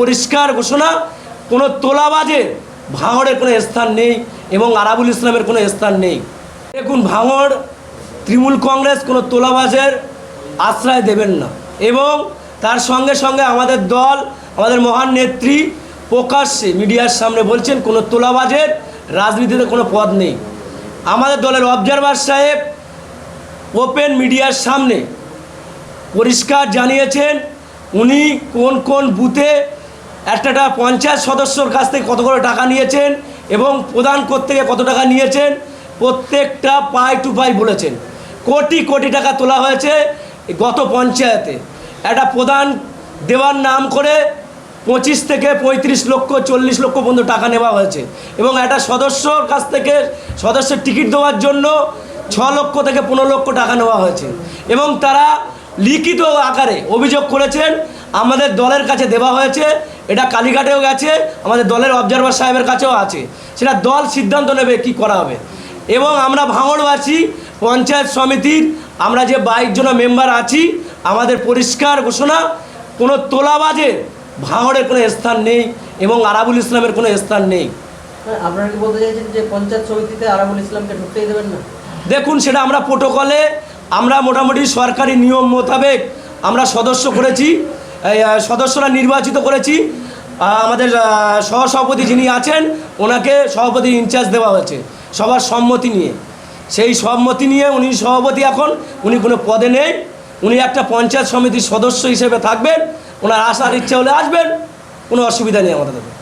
পরিষ্কার ঘোষণা, কোনো তোলাবাজে ভাঙড়ের কোনো স্থান নেই এবং আরাবুল ইসলামের কোনো স্থান নেই। দেখুন, ভাঙড়, তৃণমূল কংগ্রেস কোনো তোলাবাজের আশ্রয় দেবেন না। এবং তার সঙ্গে সঙ্গে আমাদের দল, আমাদের মহান নেত্রী প্রকাশ্যে মিডিয়ার সামনে বলছেন, কোনো তোলাবাজের রাজনীতিতে কোনো পদ নেই। আমাদের দলের অবজারভার সাহেব ওপেন মিডিয়ার সামনে পরিষ্কার জানিয়েছেন, উনি কোন কোন বুথে একটা পঞ্চায়েত সদস্যর কাছ থেকে কত করে টাকা নিয়েছেন এবং প্রদান করতে গিয়ে কত টাকা নিয়েছেন, প্রত্যেকটা পাই টু পাই বলেছেন। কোটি কোটি টাকা তোলা হয়েছে গত পঞ্চায়েতে। একটা প্রদান দেওয়ার নাম করে পঁচিশ থেকে পঁয়ত্রিশ লক্ষ, চল্লিশ লক্ষ পর্যন্ত টাকা নেওয়া হয়েছে। এবং একটা সদস্যর কাছ থেকে সদস্যের টিকিট দেওয়ার জন্য ছ লক্ষ থেকে পনেরো লক্ষ টাকা নেওয়া হয়েছে। এবং তারা লিখিত আকারে অভিযোগ করেছেন আমাদের দলের কাছে দেওয়া হয়েছে এটা কালীঘাটেও গেছে আমাদের দলের অবজারভার সাহেবের কাছেও আছে। সেটা দল সিদ্ধান্ত নেবে কি করা হবে। এবং আমরা ভাঙড়বাসী পঞ্চায়েত সমিতির আমরা যে বাইশ জন মেম্বার আছি আমাদের পরিষ্কার ঘোষণা কোনো তোলাবাজে ভাঙড়ের কোনো স্থান নেই এবং আরাবুল ইসলামের কোনো স্থান নেই। হ্যাঁ, আপনারা কি বলতে চাইছেন যে পঞ্চায়েত সমিতিতে আরাবুল ইসলামকে ঢুকতেই দেবেন না? দেখুন সেটা আমরা প্রোটোকলে আমরা মোটামুটি সরকারি নিয়ম মোতাবেক আমরা সদস্য করেছি। সদস্যরা নির্বাচিত করেছি। আমাদের সহসভাপতি যিনি আছেন, ওনাকে সভাপতি ইনচার্জ দেওয়া হয়েছে সবার সম্মতি নিয়ে। সেই সম্মতি নিয়ে উনি সভাপতি এখন, উনি কোনো পদে নেই। উনি একটা পঞ্চায়েত সমিতির সদস্য হিসেবে থাকবেন। ওনার আসার ইচ্ছে হলে আসবেন, কোনো অসুবিধা নেই আমাদের।